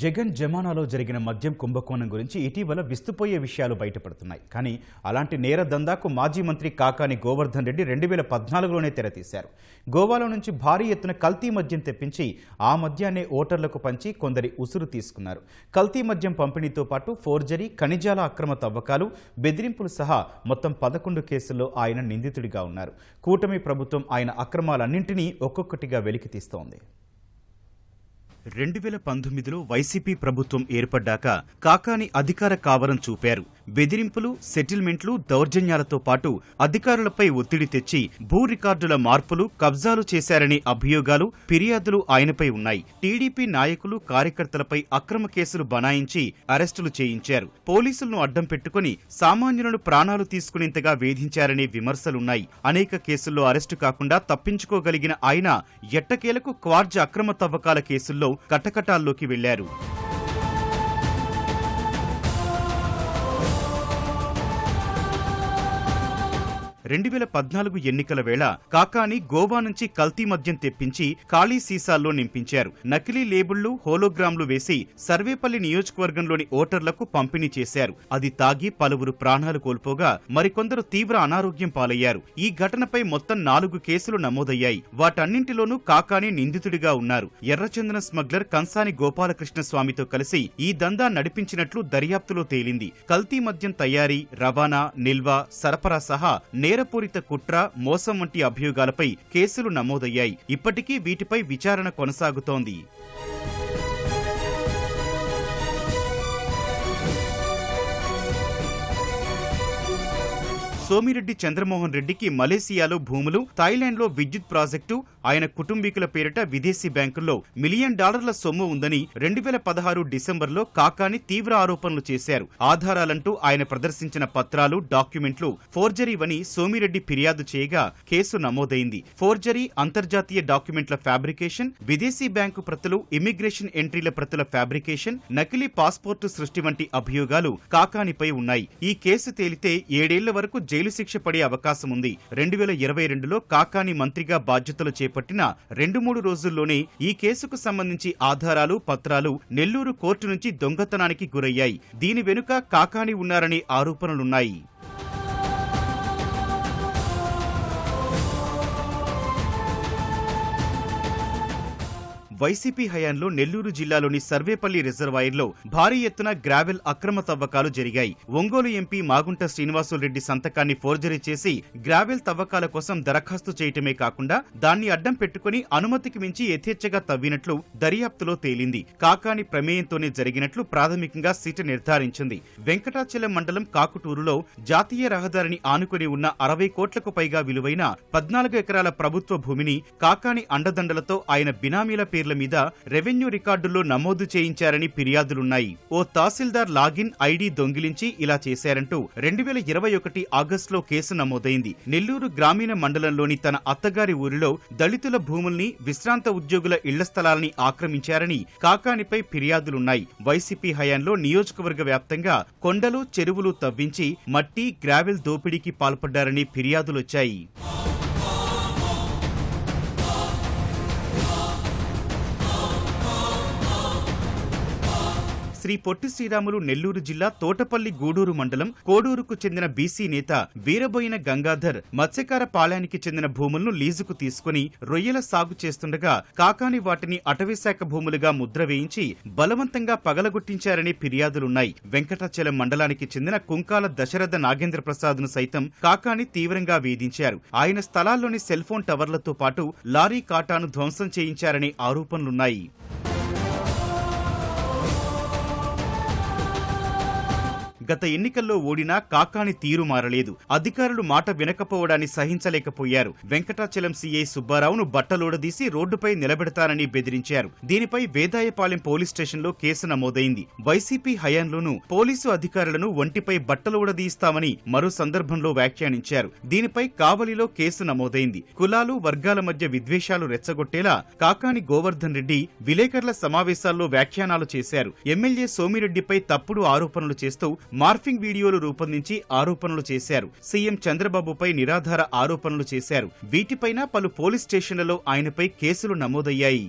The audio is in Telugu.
జగన్ జమానాలో జరిగిన మద్యం కుంభకోణం గురించి ఇటీవల విస్తుపోయే విషయాలు బయటపడుతున్నాయి. కానీ అలాంటి నేర దందాకు మాజీ మంత్రి కాకాని గోవర్ధన్ రెడ్డి రెండు వేల పద్నాలుగులోనే తెరతీశారు. గోవాలో నుంచి భారీ ఎత్తున కల్తీ మద్యం తెప్పించి ఆ మద్యాన్ని ఓటర్లకు పంచి కొందరి ఉసురు తీసుకున్నారు. కల్తీ మద్యం పంపిణీతో పాటు ఫోర్జరీ ఖనిజాల అక్రమ తవ్వకాలు బెదిరింపులు సహా మొత్తం పదకొండు కేసుల్లో ఆయన నిందితుడిగా ఉన్నారు. కూటమి ప్రభుత్వం ఆయన అక్రమాలన్నింటినీ ఒక్కొక్కటిగా వెలికి తీస్తోంది రెండు వేల పంతొమ్మిదిలో వైసీపీ ప్రభుత్వం ఏర్పడ్డాక కాకాని అధికార కావరం చూపారు. బెదిరింపులు సెటిల్మెంట్లు దౌర్జన్యాలతో పాటు అధికారులపై ఒత్తిడి తెచ్చి భూ రికార్డుల మార్పులు కబ్జాలు చేశారనే అభియోగాలు ఫిర్యాదులు ఆయనపై ఉన్నాయి. టీడీపీ నాయకులు కార్యకర్తలపై అక్రమ కేసులు బనాయించి అరెస్టులు చేయించారు. పోలీసులను అడ్డం పెట్టుకుని సామాన్యులను ప్రాణాలు తీసుకునేంతగా వేధించారనే విమర్శలున్నాయి. అనేక కేసుల్లో అరెస్టు కాకుండా తప్పించుకోగలిగిన ఆయన ఎట్టకేలకు క్వార్జ్ అక్రమ తవ్వకాల కేసుల్లో కటకటాల్లోకి వెళ్ళారు. రెండు వేల పద్నాలుగు ఎన్నికల వేళ కాకాని గోవా నుంచి కల్తీ మద్యం తెప్పించి ఖాళీ సీసాల్లో నింపించారు. నకిలీ లేబుళ్ళు హోలోగ్రామ్లు వేసి సర్వేపల్లి నియోజకవర్గంలోని ఓటర్లకు పంపిణీ చేశారు. అది తాగి పలువురు ప్రాణాలు కోల్పోగా మరికొందరు తీవ్ర అనారోగ్యం పాలయ్యారు. ఈ ఘటనపై మొత్తం నాలుగు కేసులు నమోదయ్యాయి. వాటన్నింటిలోనూ కాకాని నిందితుడిగా ఉన్నారు. ఎర్రచందన స్మగ్లర్ కంసాని గోపాలకృష్ణ స్వామితో కలిసి ఈ దందా నడిపించినట్లు దర్యాప్తులో తేలింది. కల్తీ మద్యం తయారీ రవాణా నిల్వ సరఫరా సహా నేరపూరిత కుట్ర మోసం వంటి అభియోగాలపై కేసులు నమోదయ్యాయి. ఇప్పటికీ వీటిపై విచారణ కొనసాగుతోంది. సోమిరెడ్డి చంద్రమోహన్ రెడ్డికి మలేసియాలో భూములు థాయిలాండ్లో విద్యుత్ ప్రాజెక్టు ఆయన కుటుంబీకుల పేరిట విదేశీ బ్యాంకుల్లో మిలియన్ డాలర్ల సొమ్ము ఉందని రెండు వేల పదహారు డిసెంబర్లో కాకాని తీవ్ర ఆరోపణలు చేశారు. ఆధారాలంటూ ఆయన ప్రదర్శించిన పత్రాలు డాక్యుమెంట్లు ఫోర్జరీవని సోమిరెడ్డి ఫిర్యాదు చేయగా కేసు నమోదైంది. ఫోర్జరీ అంతర్జాతీయ డాక్యుమెంట్ల ఫ్యాబ్రికేషన్ విదేశీ బ్యాంకు ప్రతులు ఇమ్మిగ్రేషన్ ఎంట్రీల ప్రతుల ఫ్యాబ్రికేషన్ నకిలీ పాస్పోర్టు సృష్టి వంటి అభియోగాలు కాకానిపై ఉన్నాయి. ఈ కేసు తేలితే ఏడేళ్ళ వరకు జైలు శిక్ష పడే అవకాశం ఉంది. రెండు వేల ఇరవై రెండులో కాకాని మంత్రిగా బాధ్యతలు చేపట్టిన రెండు మూడు రోజుల్లోనే ఈ కేసుకు సంబంధించి ఆధారాలు పత్రాలు నెల్లూరు కోర్టు నుంచి దొంగతనానికి గురయ్యాయి. దీని వెనుక కాకాని ఉన్నారనే ఆరోపణలున్నాయి. వైసీపీ హయాంలో నెల్లూరు జిల్లాలోని సర్వేపల్లి రిజర్వాయర్లో భారీ ఎత్తున గ్రావెల్ అక్రమ తవ్వకాలు జరిగాయి. ఒంగోలు ఎంపీ మాగుంట శ్రీనివాసులరెడ్డి సంతకాన్ని ఫోర్జరీ చేసి గ్రావెల్ తవ్వకాల కోసం దరఖాస్తు చేయటమే కాకుండా దాన్ని అడ్డం పెట్టుకుని అనుమతికి మించి యథేచ్ఛగా తవ్వినట్లు దర్యాప్తులో తేలింది. కాకాని ప్రమేయంతోనే జరిగినట్లు ప్రాథమికంగా సీటు నిర్ధారించింది. వెంకటాచలం మండలం కాకుటూరులో జాతీయ రహదారిని ఆనుకుని ఉన్న అరవై కోట్లకు పైగా విలువైన పద్నాలుగు ఎకరాల ప్రభుత్వ భూమిని కాకాని అండదండలతో ఆయన బినామీల పేర్లు మీద రెవెన్యూ రికార్డుల్లో నమోదు చేయించారని ఫిర్యాదులున్నాయి. ఓ తహసీల్దార్ లాగిన్ ఐడి దొంగిలించి ఇలా చేశారంటూ రెండు వేల ఇరవై ఒకటి ఆగస్టులో కేసు నమోదైంది. నెల్లూరు గ్రామీణ మండలంలోని తన అత్తగారి ఊరిలో దళితుల భూముల్ని విశ్రాంత ఉద్యోగుల ఇళ్ళ స్థలాలని ఆక్రమించారని కాకానిపై ఫిర్యాదులున్నాయి. వైసీపీ హయాంలో నియోజకవర్గ వ్యాప్తంగా కొండలు చెరువులు తవ్వించి మట్టి గ్రావెల్ దోపిడీకి పాల్పడ్డారని ఫిర్యాదులొచ్చాయి. శ్రీ పొట్టి శ్రీరాములు నెల్లూరు జిల్లా తోటపల్లి గూడూరు మండలం కోడూరుకు చెందిన బీసీ నేత వీరబోయిన గంగాధర్ మత్స్యకార పాళానికి చెందిన భూములను లీజుకు తీసుకుని రొయ్యల సాగు చేస్తుండగా కాకాని వాటిని అటవీశాఖ భూములుగా ముద్ర వేయించి బలవంతంగా పగలగొట్టించారనే ఫిర్యాదులున్నాయి. వెంకటాచలం మండలానికి చెందిన కుంకాల దశరథ నాగేంద్ర ప్రసాద్ను సైతం కాకాని తీవ్రంగా వేధించారు. ఆయన స్థలాల్లోని సెల్ఫోన్ టవర్లతో పాటు లారీ కాటాను ధ్వంసం చేయించారనే ఆరోపణలున్నాయి. గత ఎన్నికల్లో ఓడినా కాకాని తీరు మారలేదు. అధికారులు మాట వినకపోవడాన్ని సహించలేకపోయారు. వెంకటాచలం సీఐ సుబ్బారావును బట్టలోడదీసి రోడ్డుపై నిలబెడతానని బెదిరించారు. దీనిపై వేదాయపాలెం పోలీస్ స్టేషన్లో కేసు నమోదైంది. వైసీపీ హయాంలోనూ పోలీసు అధికారులను ఒంటిపై బట్టలోడదీస్తామని మరో సందర్భంలో వ్యాఖ్యానించారు. దీనిపై కావలిలో కేసు నమోదైంది. కులాలు వర్గాల మధ్య విద్వేషాలు రెచ్చగొట్టేలా కాకాని గోవర్ధన్ రెడ్డి విలేకరుల సమావేశాల్లో వ్యాఖ్యానాలు చేశారు. ఎమ్మెల్యే సోమిరెడ్డిపై తప్పుడు ఆరోపణలు చేస్తూ మార్ఫింగ్ వీడియోలు రూపొందించి ఆరోపణలు చేశారు. సీఎం చంద్రబాబుపై నిరాధార ఆరోపణలు చేశారు. వీటిపైన పలు పోలీస్ స్టేషన్లలో ఆయనపై కేసులు నమోదయ్యాయి.